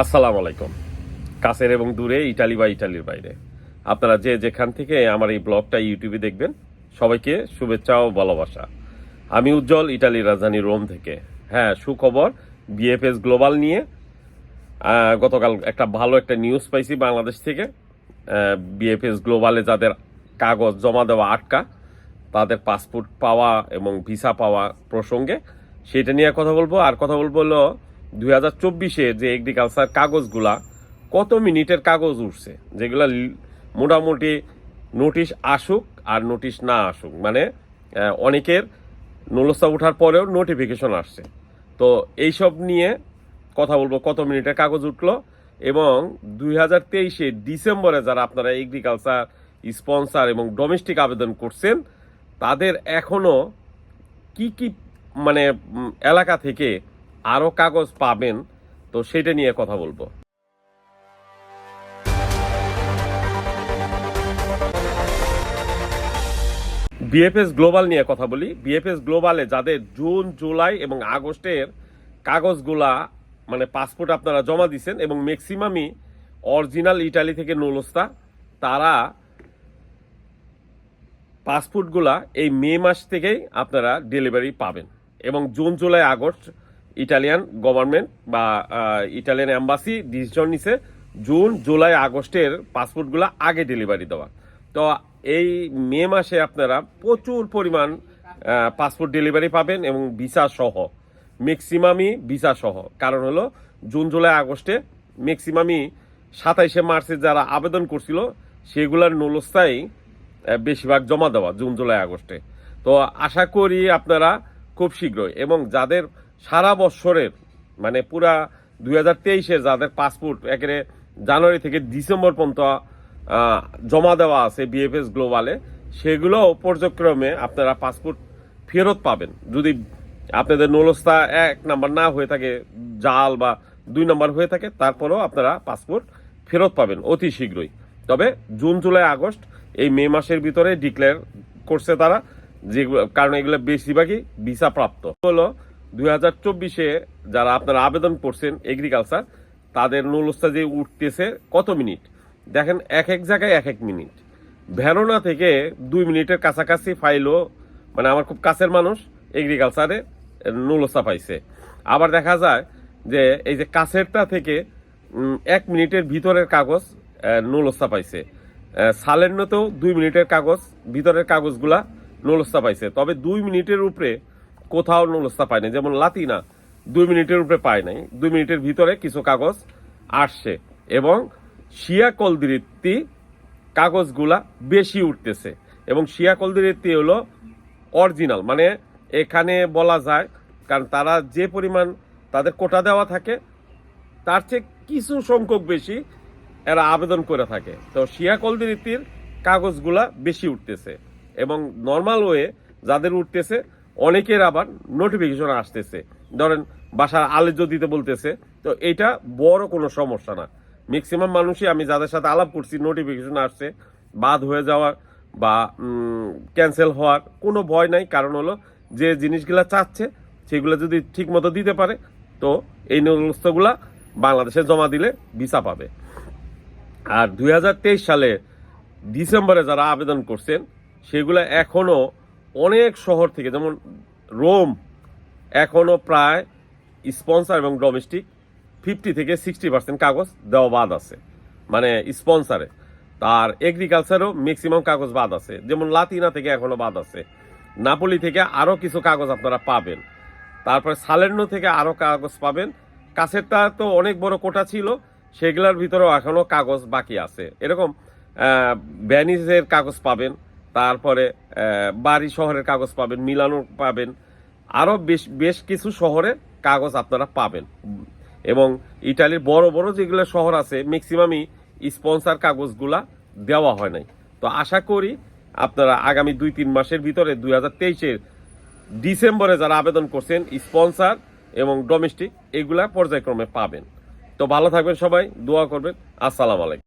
আসসালামু আলাইকুম। কাছের এবং দূরে, ইটালি বা ইটালির বাইরে। আপনারা যে যেখান থেকে আমার এই ব্লগটা ইউটিউবে দেখবেন, সবাইকে শুভেচ্ছা ও ভালোবাসা। আমি উজ্জ্বল, ইটালির রাজধানী রোম থেকে। হ্যাঁ সুখবর, বিএফএস গ্লোবাল নিয়ে গতকাল একটা ভালো একটা নিউজ পাইছি বাংলাদেশ থেকে। বিএফএস গ্লোবালে যাদের কাগজ জমা দেওয়া আটকা, তাদের পাসপোর্ট পাওয়া এবং ভিসা পাওয়া প্রসঙ্গে, সেটা নিয়ে কথা বলব। আর কথা বলব হলো দুই হাজার চব্বিশে যে এগ্রিকালচার কাগজগুলা কত মিনিটের কাগজ উঠছে? যেগুলা মোটামুটি নোটিশ আসুক আর নোটিশ না আসুক। মানে অনেকের নলসা ওঠার পরেও নোটিফিকেশন আসছে। তো এইসব নিয়ে কথা বলব, কত মিনিটের কাগজ উঠল এবং দুই হাজার তেইশে ডিসেম্বরে যারা আপনারা এগ্রিকালচার স্পন্সার এবং ডোমেস্টিক আবেদন করছেন, তাদের এখনও কি কি মানে এলাকা থেকে আরও কাগজ পাবেন, তো সেটা নিয়ে কথা বলব। বিএফএস গ্লোবাল নিয়ে কথা বলি। বিএফএস গ্লোবালে যাদের জুন, জুলাই এবং আগস্টের কাগজগুলা মানে পাসপোর্ট আপনারা জমা দিচ্ছেন এবং ম্যাক্সিমামই অরিজিনাল ইটালি থেকে নুলস্তা, তারা পাসপোর্টগুলা এই মে মাস থেকেই আপনারা ডেলিভারি পাবেন। এবং June, July, August Italian government বা ইটালিয়ান অ্যাম্বাসি ডিসিশন নিছে জুন, জুলাই, আগস্টের পাসপোর্টগুলো আগে ডেলিভারি দেওয়া। তো এই মে মাসে আপনারা প্রচুর পরিমাণ পাসপোর্ট ডেলিভারি পাবেন এবং ভিসা সহ। ম্যাক্সিমামই ভিসা সহ। কারণ হলো জুন, জুলাই, আগস্টে ম্যাক্সিমামই সাতাইশে মার্চে যারা আবেদন করছিল, সেগুলোর নলস্থায়ী বেশিরভাগ জমা দেওয়া জুন, জুলাই, আগস্টে। তো আশা করি আপনারা খুব শীঘ্রই এবং যাদের সারা বছরের মানে পুরা দুই হাজার তেইশে যাদের পাসপোর্ট একেবারে জানুয়ারি থেকে ডিসেম্বর পর্যন্ত জমা দেওয়া আছে বিএফএস গ্লোবালে সেগুলো পর্যক্রমে আপনারা পাসপোর্ট ফেরত পাবেন। যদি আপনাদের নলস্তা এক নাম্বার না হয়ে থাকে, জাল বা দুই নাম্বার হয়ে থাকে, তারপরেও আপনারা পাসপোর্ট ফেরত পাবেন অতি শীঘ্রই। তবে জুন, জুলাই, আগস্ট, এই মে মাসের ভিতরে ডিক্লেয়ার করছে তারা যেগুলো কারণ এগুলো বেশিরভাগই ভিসা প্রাপ্ত হলো দুই হাজার চব্বিশে যারা আপনারা আবেদন করছেন এগ্রিকালচার তাদের নুলস্তা যে উঠতেছে কত মিনিট? দেখেন, এক এক জায়গায় এক এক মিনিট। ভেরোনা থেকে দুই মিনিটের কাছাকাছি ফাইলও মানে আমার খুব কাছের মানুষ এগ্রিকালচারে নুলস্তা পাইছে। আবার দেখা যায় যে এই যে কাছেরটা থেকে এক মিনিটের ভিতরের কাগজ নুলস্তা পাইছে। সালেন্নতেও দুই মিনিটের কাগজ, ভিতরের কাগজগুলা নলস্তা পাইছে। তবে দুই মিনিটের উপরে কোথাও নলস্তা পায়নি যেমন লাতিনা দুই মিনিটের উপরে পায় নাই। দুই মিনিটের ভিতরে কিছু কাগজ আসছে এবং শিয়া কলদিরিত্তি কাগজগুলা বেশি উঠতেছে। এবং শিয়া কলদিরিত্তি হলো অরিজিনাল মানে এখানে বলা যায়, কারণ তারা যে পরিমাণ তাদের কোটা দেওয়া থাকে, তার চেয়ে কিছু সংখ্যক বেশি এরা আবেদন করে থাকে। তো শিয়া কলদিরিতির কাগজগুলা বেশি উঠতেছে এবং নর্মাল ওয়ে যাদের উঠতেছে অনেকের আবার নোটিফিকেশন আসতেছে। ধরেন, বাসার আলেজ্য দিতে বলতেছে। তো এটা বড় কোনো সমস্যা না। ম্যাক্সিমাম মানুষই আমি যাদের সাথে আলাপ করছি নোটিফিকেশন আসছে, বাদ হয়ে যাওয়ার বা ক্যান্সেল হওয়ার কোনো ভয় নাই। কারণ হলো, যে জিনিসগুলা চাচ্ছে, সেগুলো যদি ঠিক মতো দিতে পারে, তো এই নলস্তগুলা বাংলাদেশে জমা দিলে ভিসা পাবে। আর দু হাজার তেইশ সালে ডিসেম্বরে যারা আবেদন করছেন, সেগুলো এখনও অনেক শহর থেকে, যেমন রোম এখনও প্রায় স্পন্সর এবং ডোমেস্টিক ফিফটি থেকে সিক্সটি পার্সেন্ট কাগজ দেওয়া বাদ আছে মানে স্পন্সারে তার এগ্রিকালচারও ম্যাক্সিমাম কাগজ বাদ আছে, যেমন লাতিনা থেকে এখনও বাদ আছে, নাপোলি থেকে আরও কিছু কাগজ আপনারা পাবেন। তারপরে সালের্নো থেকে আরও কাগজ পাবেন। কাছেরটা তো অনেক বড় কোটা ছিল, সেগুলোর ভিতরেও এখনও কাগজ বাকি আছে। এরকম ভ্যানিসের কাগজ পাবেন তারপরে বাড়ি শহরের কাগজ পাবেন মিলানোর পাবেন। আরও বেশ বেশ কিছু শহরের কাগজ আপনারা পাবেন। এবং ইটালির বড় বড় যেগুলো শহর আছে ম্যাক্সিমামই স্পন্সার কাগজগুলা দেওয়া হয় নাই। তো আশা করি আপনারা আগামী দুই তিন মাসের ভিতরে দুই হাজার তেইশের ডিসেম্বরে যারা আবেদন করছেন স্পন্সার এবং ডোমেস্টিক এগুলা পর্যায়ক্রমে পাবেন। তো ভালো থাকবেন সবাই, দোয়া করবেন। আসসালাম আলাইকুম।